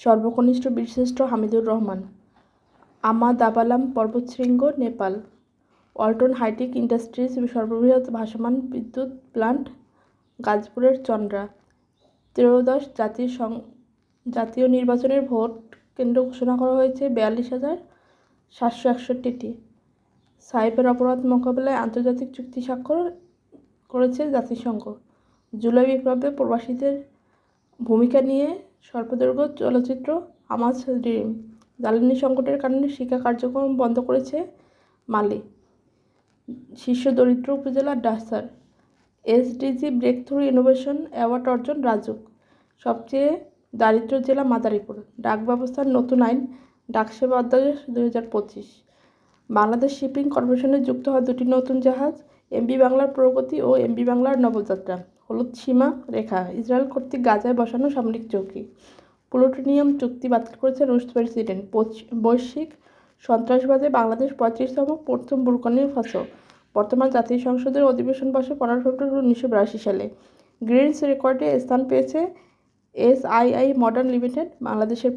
সর্বকনিষ্ঠ বীরশ্রেষ্ঠ হামিদুর রহমান। আমাদাবালাম পর্বতশৃঙ্গ, Nepal. অল্টন hi tech industries সর্ববৃহৎ ভাসমান বিদ্যুৎ প্লান্ট, গাজপুরের চন্দ্রা। ত্রয়োদশ জাতীয় সং, জাতীয় নির্বাচনের ভোট কেন্দ্র ঘোষণা করা হয়েছে বিয়াল্লিশ হাজার সাতশো একষট্টিটি। সাইবার অপরাধ মোকাবেলায় আন্তর্জাতিক চুক্তি স্বাক্ষর করেছে জাতিসংঘ। জুলাই বিপ্লবে প্রবাসীদের ভূমিকা নিয়ে স্বল্পদৈর্ঘ্য চলচ্চিত্র আমাজ ড্রিম। জ্বালানি সংকটের কারণে শিক্ষা কার্যক্রম বন্ধ করেছে মালি। শীর্ষ দরিদ্র উপজেলা Dasar SDG breakthrough innovation award অর্জন রাজুক। সবচেয়ে দারিদ্র জেলা মাদারীপুর। ডাক ব্যবস্থার নতুন আইন ডাকসেবা অধ্যাদেশ দুই হাজার পঁচিশ। বাংলাদেশ শিপিং কর্পোরেশনে যুক্ত হওয়া দুটি নতুন জাহাজ, এমবি বাংলার প্রগতি ও এমবি বাংলার নবযাত্রা। হলুদ সীমা রেখা, ইসরায়েল কর্তৃক গাজায় বসানো সামরিক চৌকি। প্লুটোনিয়াম চুক্তি বাতিল করেছে রুশ প্রেসিডেন্ট। বৈশ্বিক সন্ত্রাসবাদে বাংলাদেশ পঁয়ত্রিশতম প্রথম বুরকানি ফাসো বর্তমান জাতীয় সংসদের অধিবেশন বসে পনেরো ফেব্রুয়ারি উনিশশো বিরাশি সালে। গ্রিনস রেকর্ডে স্থান পেয়েছে এসআইআই মডার্ন লিমিটেড, বাংলাদেশের